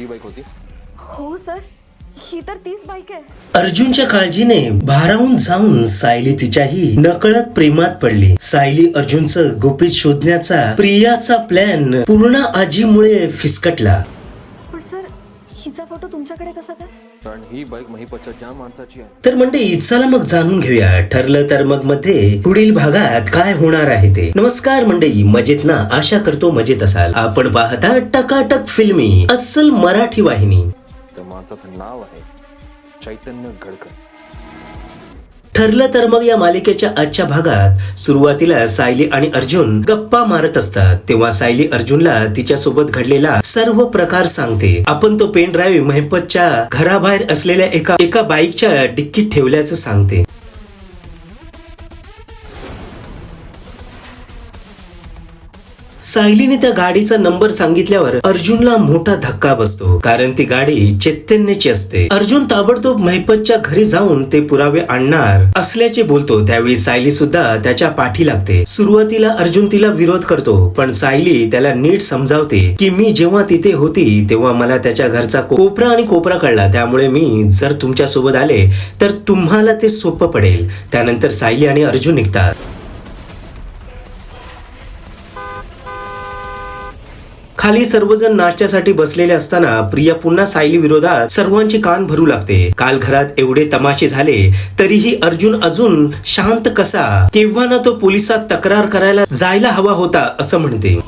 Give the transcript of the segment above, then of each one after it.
ही bike होती? हो sir. ही तर तीच बाईक आहे. अर्जुनच्या काळजीने भारावून जाऊन सायली तिच्याही नकळत प्रेमात पडली. सायली अर्जुनचं गुपित शोधण्याचा प्रियाचा प्लॅन पूर्ण आजीमुळे फिसकटला. पण सर हिचा फोटो तुमच्याकडे कसा कारण ही बाईक महिपतच्या ज्या माणसाची आहे. तर मंडळी चला मग जाणून घेऊया. ठरलं तर मग मध्ये पुढील भागात काय होणार आहे ते. नमस्कार मंडळी मजेत ना? आशा करतो मजेत असाल. आपण पाहता टकाटक फिल्मी अस्सल मराठी वाहिनी. त्या माणसाचं नाव आहे चैतन्य गडकर. ठरलं तर मग या मालिकेच्या आजच्या भागात सुरुवातीला सायली आणि अर्जुन गप्पा मारत असतात. तेव्हा सायली अर्जुनला तिच्यासोबत घडलेला सर्व प्रकार सांगते. आपण तो पेन ड्राईव्ह मेहपतच्या घराबाहेर असलेल्या एका एका बाईकच्या डिक्कीत ठेवल्याचं सांगते. सायलीने त्या गाडीचा नंबर सांगितल्यावर अर्जुनला मोठा धक्का बसतो कारण ती गाडी चैतन्याची असते. अर्जुन ताबडतोब महिपतच्या घरी जाऊन ते पुरावे आणणार असल्याचे बोलतो त्यावेळी सायली सुद्धा त्याच्या पाठी लागते. सुरुवातीला अर्जुन तिला विरोध करतो पण सायली त्याला नीट समजावते की मी जेव्हा तिथे होती तेव्हा मला त्याच्या घरचा कोपरा आणि कोपरा कळला. त्यामुळे मी जर तुमच्यासोबत आले तर तुम्हाला ते सोपं पडेल. त्यानंतर सायली आणि अर्जुन निघतात. खाली सर्वजण नाश्त्यासाठी बसलेले असताना प्रिया पुन्हा सायली विरोधात सर्वांचे कान भरू लागते. काल घरात एवढे तमाशे झाले तरीही अर्जुन अजून शांत कसा? केव्हा ना तो पोलिसात तक्रार करायला जायला हवा होता असं म्हणते.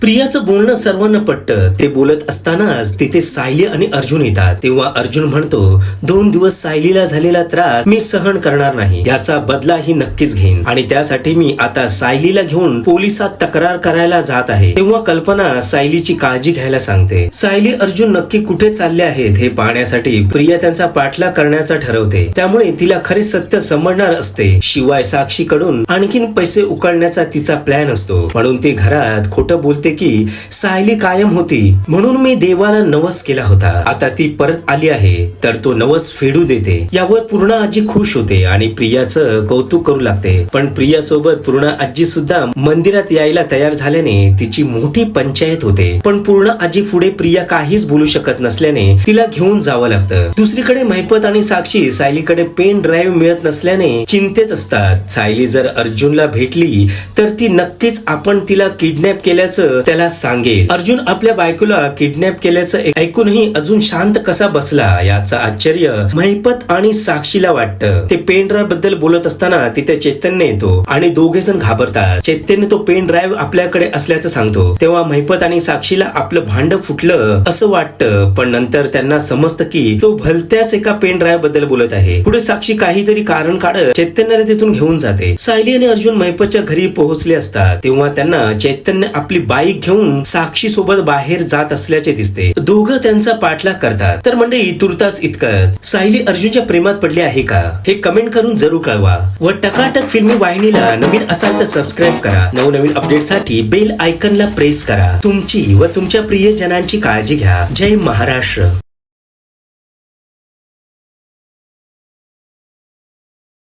प्रियाचं बोलणं सर्वांना पटतं. ते बोलत असतानाच तिथे सायली आणि अर्जुन येतात. तेव्हा अर्जुन म्हणतो दोन दिवस सायलीला झालेला त्रास मी सहन करणार नाही. याचा बदला ही नक्कीच घेईन. आणि त्यासाठी मी आता सायलीला घेऊन पोलिसात तक्रार करायला जात आहे. तेव्हा कल्पना सायलीची काळजी घ्यायला सांगते. सायली अर्जुन नक्की कुठे चालले आहेत हे पाहण्यासाठी प्रिया त्यांचा पाठलाग करण्याचा ठरवते. त्यामुळे तिला खरे सत्य समजणार असते. शिवाय साक्षीकडून आणखीन पैसे उकळण्याचा तिचा प्लॅन असतो. म्हणून ते घरात खोटं बोलते की सायली कायम होती. म्हणून मी देवाला नवस केला होता. आता ती परत आली आहे तर तो नवस फेडू देते. यावर पूर्ण आजी खुश होते आणि प्रियाचं कौतुक करू लागते. पण प्रिया सोबत पूर्ण आजी सुद्धा मंदिरात यायला तयार झाल्याने तिची मोठी पंचायत होते. पण पूर्ण आजी पुढे प्रिया काहीच बोलू शकत नसल्याने तिला घेऊन जावं लागतं. दुसरीकडे महिपत आणि साक्षी सायलीकडे पेन ड्राईव्ह मिळत नसल्याने चिंतेत असतात. सायली जर अर्जुनला भेटली तर ती नक्कीच आपण तिला किडनॅप केल्याचं त्याला सांगेल अर्जुन आपल्या बायकोला किडनॅप केल्याचं ऐकूनही अजून शांत कसा बसला याचं आश्चर्य महिपत आणि साक्षीला वाटतं. ते पेन ड्राईव्हबद्दल बोलत असताना तिथे चैतन्य येतो आणि दोघे जण घाबरतात. चैतन्य तो पेन ड्राईव्ह आपल्याकडे असल्याचं सांगतो. तेव्हा महिपत आणि साक्षीला आपलं भांड फुटलं असं वाटतं पण नंतर त्यांना समजतं की तो भलत्याच एका पेन ड्राईव्हबद्दल बोलत आहे. पुढे साक्षी काहीतरी कारण काढत चैतन्याला तिथून घेऊन जाते. सायली आणि अर्जुन महिपतच्या घरी पोहोचले असतात. तेव्हा त्यांना चैतन्य आपली बाईक घेऊन साक्षी सोबत बाहेर जात असल्याचे दिसते. दोघं त्यांचा पाठलाग करतात. तर मंडळी तुर्तास इतकंच. सायली अर्जुनच्या प्रेमात पडली आहे का? हे कमेंट करून जरूर कळवा. व टकाटक फिल्मी वाहिनीला नवीन असाल तर सबस्क्राईब करा. नवनवीन अपडेटसाठी बेल आयकनला प्रेस करा. तुमची व तुमच्या प्रियजनांची काळजी घ्या. जय महाराष्ट्र.